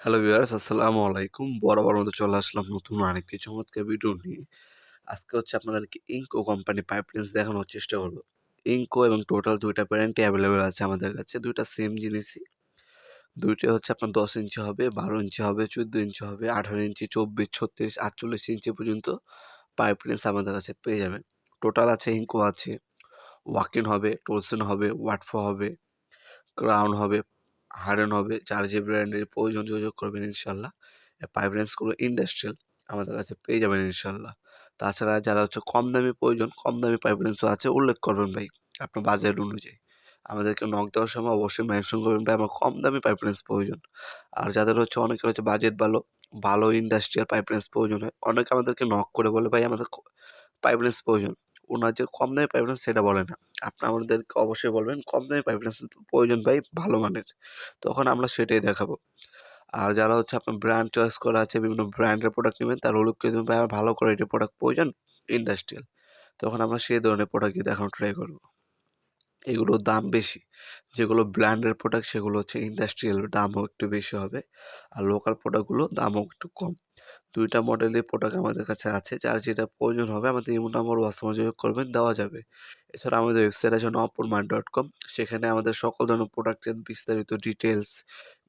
Hello viewers, আসসালামু আলাইকুম। বরাবর মতো চলে আসলাম নতুন আরেকটি চমৎকার ভিডিও নিয়ে। আজকে হচ্ছে আপনাদেরকে ইনকো কোম্পানি পাইপলাইন্স দেখানোর চেষ্টা করব। ইঙ্কো এবং টোটাল দুইটা ব্র্যান্ডই অ্যাভেলেবেল আছে আমাদের কাছে। দুইটা সেম জিনিসই। দুইটা হচ্ছে আপনার দশ ইঞ্চি হবে, বারো ইঞ্চি হবে, চোদ্দ ইঞ্চি হবে, আঠারো ইঞ্চি, চব্বিশ, ছত্রিশ, আটচল্লিশ ইঞ্চি পর্যন্ত পাইপলাইন্স আমাদের কাছে পেয়ে যাবেন। টোটাল আছে ইনকো আছে। ওয়াকিন হবে টোলসেন হবে ওয়াটফো হবে ক্রাউন হবে হার্ডেন হবে, যার যে ব্র্যান্ডের প্রয়োজন যোগাযোগ করবেন ইনশাল্লাহ। পাইপ লেন্সগুলো ইন্ডাস্ট্রিয়াল আমাদের কাছে পেয়ে যাবেন ইনশাল্লাহ। তাছাড়া যারা হচ্ছে কম দামি প্রয়োজন, কম দামি পাইপ লেন্সও আছে, উল্লেখ করবেন ভাই, আপনার বাজেট অনুযায়ী। আমাদেরকে নক দেওয়ার সময় অবশ্যই মেনশন করবেন ভাই, আমার কম দামি পাইপ লেন্স প্রয়োজন। আর যাদের হচ্ছে অনেকের হচ্ছে বাজেট ভালো ভালো ইন্ডাস্ট্রিয়াল পাইপ লেন্স প্রয়োজন হয়, অনেকে আমাদেরকে নক করে বলে, ভাই, আমাদের পাইপ লেন্স প্রয়োজন। ওনার যে কম দামি পাইপ লেন্স সেটা বলে না। আপনি আমাদেরকে অবশ্যই বলবেন, কম দামি পাইপ লেন্স প্রয়োজন পাই ভালো মানের। তখন আমরা সেটাই দেখাবো। আর যারা হচ্ছে আপনার ব্র্যান্ড চয়েস করা আছে, বিভিন্ন ব্র্যান্ডের প্রোডাক্ট নেবেন, তার হলুদ কেজি ভাই আমার ভালো কোয়ালিটির প্রোডাক্ট প্রয়োজন ইন্ডাস্ট্রিয়াল তখন আমরা সেই ধরনের প্রোডাক্টই দেখানো ট্রাই করব। এগুলোর দাম বেশি। যেগুলো ব্র্যান্ডের প্রোডাক্ট সেগুলো হচ্ছে ইন্ডাস্ট্রিয়াল দামও একটু বেশি হবে। আর লোকাল প্রোডাক্টগুলো দামও একটু কম। দুইটা মডেলের প্রোডাক্ট আমাদের কাছে আছে, যার যেটা প্রয়োজন হবে আমাদের ইমো নাম্বার হোয়াটসঅ্যাপে যোগাযোগ করবেন, দেওয়া যাবে। এছাড়া আমাদের ওয়েবসাইট আছে নপুর মার্ট ডট কম সেখানে আমাদের সকল ধরনের প্রোডাক্টের বিস্তারিত ডিটেলস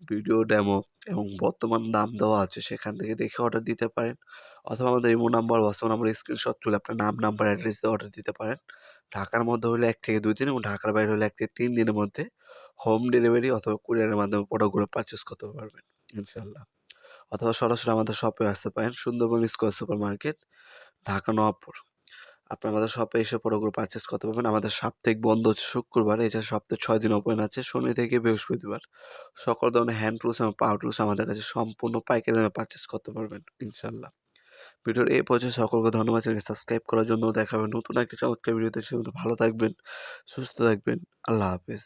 ভিডিও ডেমো এবং বর্তমান দাম দেওয়া আছে, সেখান থেকে দেখে অর্ডার দিতে পারেন। অথবা আমাদের Imo number WhatsApp number screenshot তুলে আপনার নাম নাম্বার অ্যাড্রেস দিয়ে অর্ডার দিতে পারেন। ঢাকার মধ্যে হলে এক থেকে দুই দিন এবং ঢাকার বাইরে হলে এক থেকে তিন দিনের মধ্যে হোম ডেলিভারি অথবা কুরিয়ারের মাধ্যমে প্রোডাক্টগুলো পারচেস করতে পারবেন ইনশাল্লাহ অথবা সরাসরি আমাদের শপে আসতে পারেন। Sundarban square super market Dhaka Nawabpur আপনি আমাদের শপে এসে প্রোডাক্টগুলো পারচেস করতে পারবেন। আমাদের সাপ্তাহিক বন্ধ হচ্ছে শুক্রবার। এছাড়া সপ্তাহে ছয় দিন ওপেন আছে, শনি থেকে বৃহস্পতিবার। সকল ধরনের হ্যান্ড টুলস এবং পাওয়ার টুলস আমাদের কাছে সম্পূর্ণ পাইকারি দামে পারচেস করতে পারবেন ইনশাল্লাহ ভিডিওর এই পর্যায়ে সকলকে ধন্যবাদ চ্যানেলকে সাবস্ক্রাইব করার জন্য দেখাবেন নতুন একটি চমৎকার ভিডিওতে। সে ভালো থাকবেন, সুস্থ থাকবেন। আল্লাহ হাফেজ।